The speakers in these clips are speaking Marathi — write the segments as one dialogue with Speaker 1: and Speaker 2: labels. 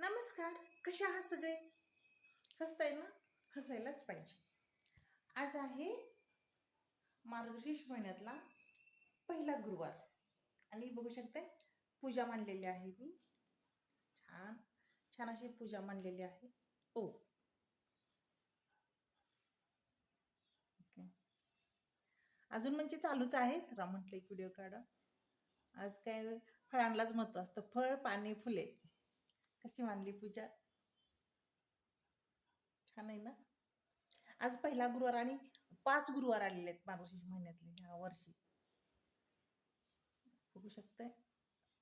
Speaker 1: नमस्कार कशा आहात सगळे? हसताय ना? हसायलाच पाहिजे. आज आहे मार्गशीर्ष महिन्यातला पहिला गुरुवार. आणि बघू शकते पूजा मांडलेली आहे मी. छान छान अशी पूजा मांडलेली आहे. ओ. ओके. अजून म्हणजे चालूच आहे जरा म्हटलं एक व्हिडिओ काढा. आज काय फळांनाच महत्त्व असतं फळ पाने फुले. कशी मानली पूजा? छान आहे ना? आज पहिला गुरुवार आणि पाच गुरुवार आलेले आहेत मार्गशीर्ष महिन्यातले ह्या वर्षी. बघू शकताय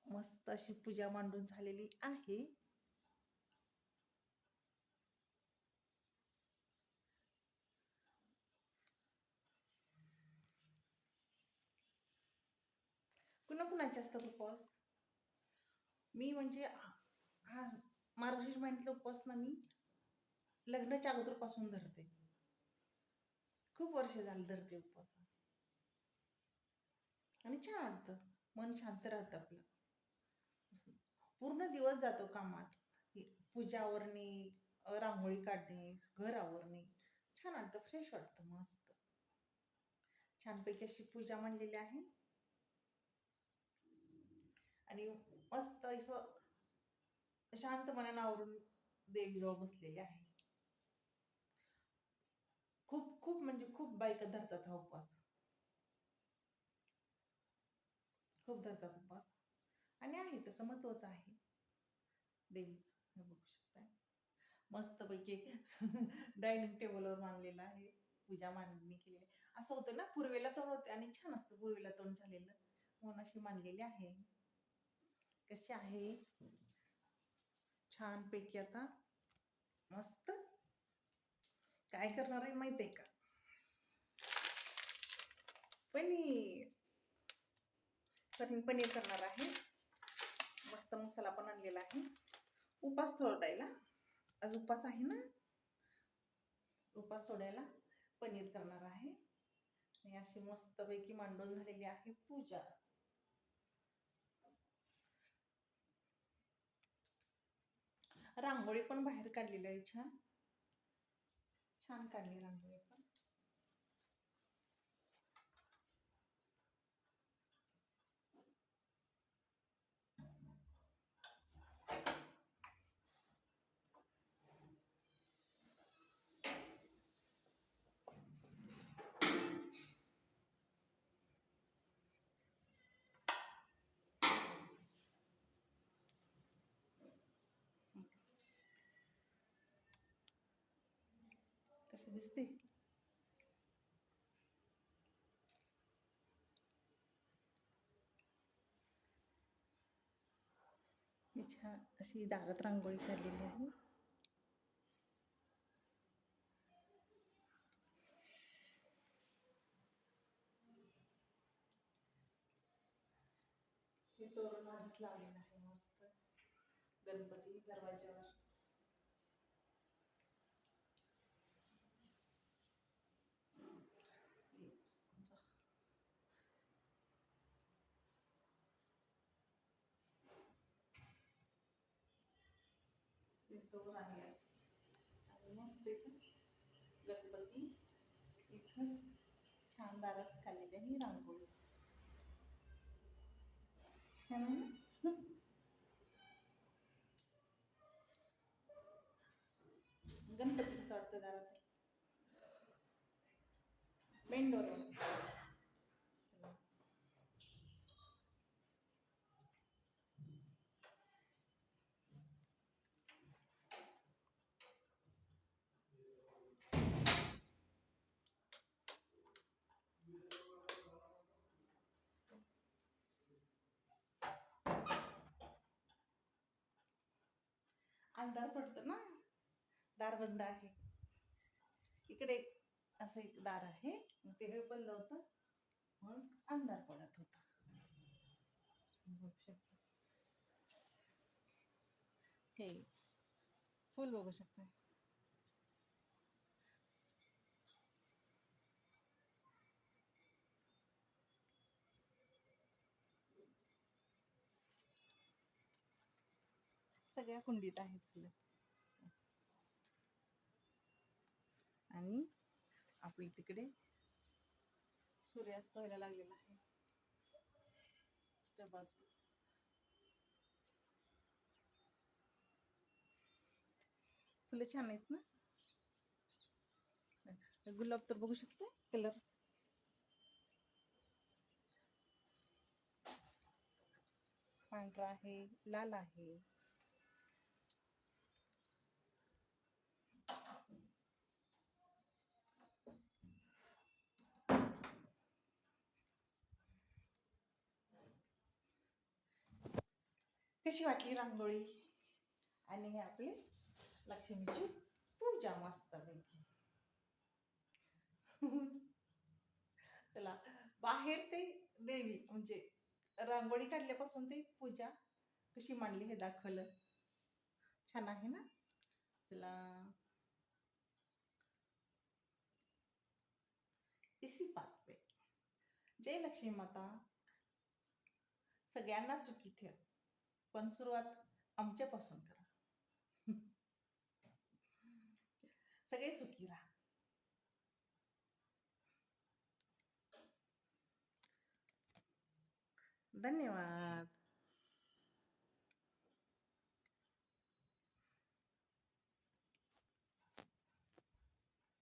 Speaker 1: मस्त अशी पूजा मांडून झालेली आहे. कुणा कुणाचे असतात उपवास? मी म्हणजे हा मार्गशीर्ष महिन्यातला उपासना मी लग्नाच्या अगोदरपासून धरते. खूप वर्ष झाली धरते उपवास आणि छान वाटतं मन शांत राहतं आपलं. पूर्ण दिवस जातो कामात. पूजा आवरणे रांगोळी काढणे घर आवरणे. छान वाटतं फ्रेश वाटतं मस्त. छानपैकी अशी पूजा मांडलेली आहे. आणि मस्त असं शांत मनानं आवरून देवीजवळ बसलेली आहे. खूप खूप म्हणजे खूप बायका धरतात हा उपवास. खूप धरतात उपवास. आणि आहे तसं महत्वाचं आहे. देवीच हे बघू शकताय. मस्तपैकी डायनिंग टेबलवर मांडलेलं आहे. पूजा मांडणी केलेली आहे. असं होतं ना पूर्वेला तोंड होते आणि छान असतं पूर्वेला तोंड झालेलं. म्हणून अशी मांडलेली आहे. कशी आहे? छानपैकी आता मस्त. काय करणार आहे माहिती आहे का? पनीर. पनीर पनीर करणार आहे. मस्त मसाला पण आणलेला आहे. उपास सोडायला. आज उपास आहे ना? उपास सोडायला पनीर करणार आहे. आणि अशी मस्तपैकी मांडून झालेली आहे पूजा. रांगोळी पण बाहेर काढलेली आहे छान. छान काढली रांगोळी पण कशी दिसते मी छान अशी दारात रांगोळी काढलेली आहे. हे तोरण आजच लावलेलं आहे मस्त. गणपती दरवाज्यावर. हे आहे आज. आणि मस्त इथं गणपती. इथंच छान दारात काढलेली आहे रांगोळी. छान आहे ना? गणपती कसं वाटतं दारात? मेन डोर अंधार पडतो ना. दार बंद आहे. इकडे असं एक दार आहे. ते हे बंद होतं. म्हणून अंधार पडत होता. हे फुल बघू शकता. सगळ्या कुंडीत आहेत फुलं आणि आपली तिकडे सूर्यास्त व्हायला लागलेला आहे. त्या बाजू फुलं छान आहेत ना? गुलाब तर बघू शकते कलर. पांढरा आहे लाल आहे. कशी वाटली रांगोळी? आणि हे आपली लक्ष्मीची पूजा मस्तपैकी. चला बाहेर ते देवी म्हणजे रांगोळी काढल्यापासून ते पूजा कशी मांडली हे दाखवलं. छान आहे ना? चला. इसी बात पे. जय लक्ष्मी माता. सगळ्यांना सुखी ठेव. पण सुरुवात आमच्यापासून करा. सगळे सुखी राहा. धन्यवाद.